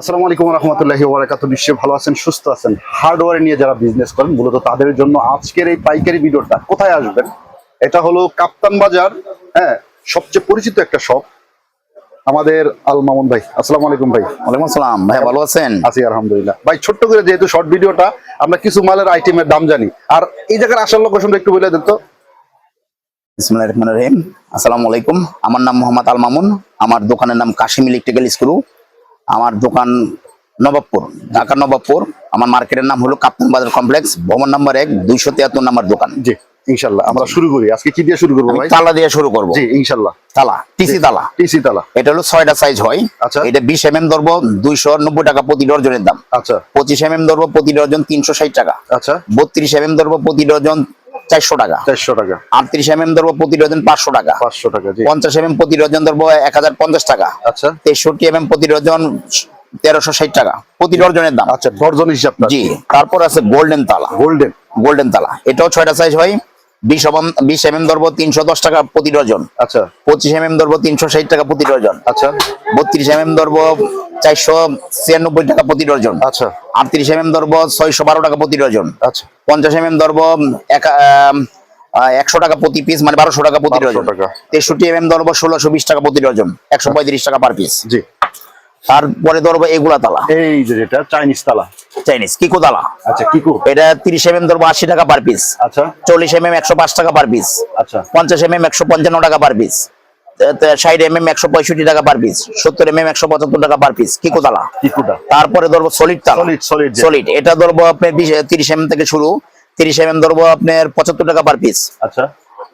আসসালামু আলাইকুম রহমতুল্লাহি ওবরাকাতু নিশ্চয়ই ভালো আছেন সুস্থ আছেন। হার্ডওয়্যার নিয়ে যারা বিজনেস করেন মূলত তাদের জন্য আজকের এই পাইকারি ভিডিওটা কোথায় আসবেন? এটা হলো কাপ্তান বাজার হ্যাঁ সবচেয়ে পরিচিত একটা শপ আমাদের আল মামুন ভাই আসসালামু আলাইকুম ভাই। ওয়ালাইকুম আসসালাম। ভাই ভালো আছেন? আছি আলহামদুলিল্লাহ। ভাই ছোট্ট করে যেহেতু শর্ট ভিডিওটা আমরা কিছু মালের আইটেমের দাম জানি। আর এই জায়গার আসার লোকেশনটা একটু বলে দেন তো। রহিম। আসসালামু আলাইকুম। আমার নাম মোহাম্মদ আল মামুন। আমার দোকানের নাম কাশিম ইলেকট্রিক্যাল স্ক্রু। আমার দোকান নবাবপুর ঢাকা নবাবপুর। আমার মার্কেটের নাম হলো কাপ্তান বাজার কমপ্লেক্স ভবন নাম্বার এক দুইশো তিয়াত্তর নাম্বার দোকান। জি ইনশাল্লাহ। আমরা শুরু করি। আজকে কি দিয়ে শুরু করব ভাই? তালা দিয়ে শুরু করব। জি ইনশাল্লাহ। তালা টিসি তালা। টিসি তালা। এটা হলো ছয়টা সাইজ হয়। আচ্ছা। এটা বিশ এম এম ধরবো দুইশো নব্বই টাকা প্রতি ডর্জনের দাম। আচ্ছা। পঁচিশ এম এম ধরবো প্রতি ডর্জন তিনশো ষাট টাকা। আচ্ছা। বত্রিশ এম এম ধরবো প্রতি ডর্জন চারশো টাকা। চারশো টাকা। আটত্রিশ এম এম ধরবো প্রতি ডর্জন পাঁচশো টাকা। পাঁচশো টাকা পঞ্চাশ এম এম প্রতি ডজন ধরবো এক হাজার পঞ্চাশ টাকা। আচ্ছা। তেষট্টি এম এম প্রতি ডজন তেরোশো ষাট টাকা। প্রতি ডজনের দাম। আচ্ছা ডর্জন হিসাবটা জি তারপর আছে গোল্ডেন তালা গোল্ডেন গোল্ডেন তালা এটাও ছয়টা সাইজ হয় বিশ এম বিশ এম এম ধরবো তিনশো দশ টাকা প্রতি ডজন আচ্ছা। পঁচিশ এম এম ধরবো তিনশো ষাট টাকা প্রতি ডজন আচ্ছা। বত্রিশ এম এম ধরবো চারশো ছিয়ানব্বই টাকা প্রতি ডজন। আচ্ছা। আটত্রিশ এম এম ধরবো ছয়শো বারো টাকা প্রতি ডজন। আচ্ছা। পঞ্চাশ এম এম ধরবো এক একশো টাকা প্রতি পিস মানে বারোশো টাকা প্রতি ডজন। তেষট্টি এম এম ধরবো ষোলোশো বিশ টাকা প্রতি ডজন। একশো পঁয়ত্রিশ টাকা পার পিস জি। তারপরে ধরবো এগুলা তালা। এই যে যেটা চাইনিজ তালা। চাইনিজ কিকো তালা। আচ্ছা কিকু এটা তিরিশ এম এম ধরবো আশি টাকা পার পিস আচ্ছা। চল্লিশ এম এম একশো পাঁচ টাকা পার পিস আচ্ছা। পঞ্চাশ এম এম একশো পঞ্চান্ন টাকা পার পিস ষাট এম এম একশো পঁয়ষট্টি টাকা পার পিস সত্তর এম এম একশো পঁচাত্তর টাকা পার পিস কিকো তালা তারপরে ধরবো সলিড তালা সলিড এটা ধরবো আপনার তিরিশ এম থেকে শুরু। তিরিশ এম এম ধরবো আপনার পঁচাত্তর টাকা পার পিস আচ্ছা।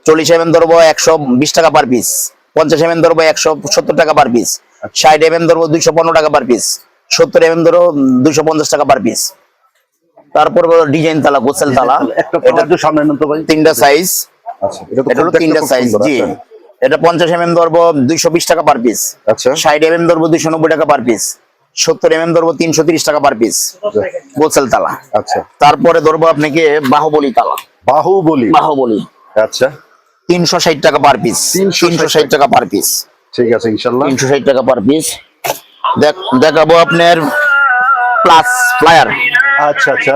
চল্লিশ এম এম ধরবো একশো বিশ টাকা পার পিস পঞ্চাশ এম এম ধরবো একশো সত্তর টাকা পার পিস ষাট এম এম ধরবো দুইশো পনেরো টাকা পার পিস সত্তর এম এম ধরো দুইশো পঞ্চাশ টাকা পার পিস তারপর ডিজাইন তালা গোসেল তালা। তিনটা সাইজ আচ্ছা। এটা তিনটা সাইজ জি। আচ্ছা। এটা পঞ্চাশ এম এম ধরবো দুইশো বিশ টাকা পার পিস আচ্ছা। ষাট এম এম ধরবো দুইশো নব্বই টাকা পার পিস সত্তর এম এম ধরবো তিনশো তিরিশ টাকা পার পিস গোসেল তালা। আচ্ছা। তারপরে ধরবো আপনাকে বাহুবলি তালা। বাহুবলি। বাহুবলি। আচ্ছা। তিনশো ষাট টাকা পার পিস 360 তিনশো ষাট টাকা পার পিস ঠিক আছে ইনশাল্লাহ। তিনশো ষাট টাকা পার পিস দেখাবো আপনার প্লাস ফ্লায়ার আচ্ছা আচ্ছা।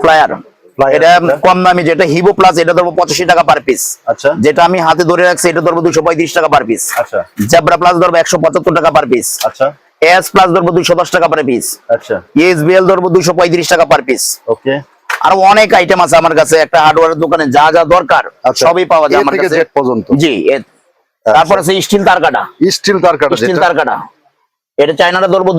ফ্লায়ার এটা আচ্ছা। কম দামি যেটা হিবো প্লাস এটা ধরবো পঁচাশি টাকা পার পিস আচ্ছা। যেটা আমি হাতে ধরে রাখছি এটা ধরবো দুশো পঁয়ত্রিশ টাকা পার পিস আচ্ছা। জেব্রা প্লাস ধরবো একশো পঁচাত্তর টাকা পার পিস আচ্ছা। এস প্লাস ধরবো দুইশো দশ টাকা পার পিস আচ্ছা। ধরবো পঁয়ত্রিশ টাকা পার পিস ওকে আরও অনেক আইটেম আছে আমার কাছে একটা হার্ডওয়্যার দোকানে যা যা দরকার আচ্ছা। সবই পাওয়া যায় আমার কাছে। পর্যন্ত। জি তারপর আছে স্টিল তার কাটা স্টিল তার কাটা স্টিল যেটা তার কাটা এটা চায়নাটা ধরবো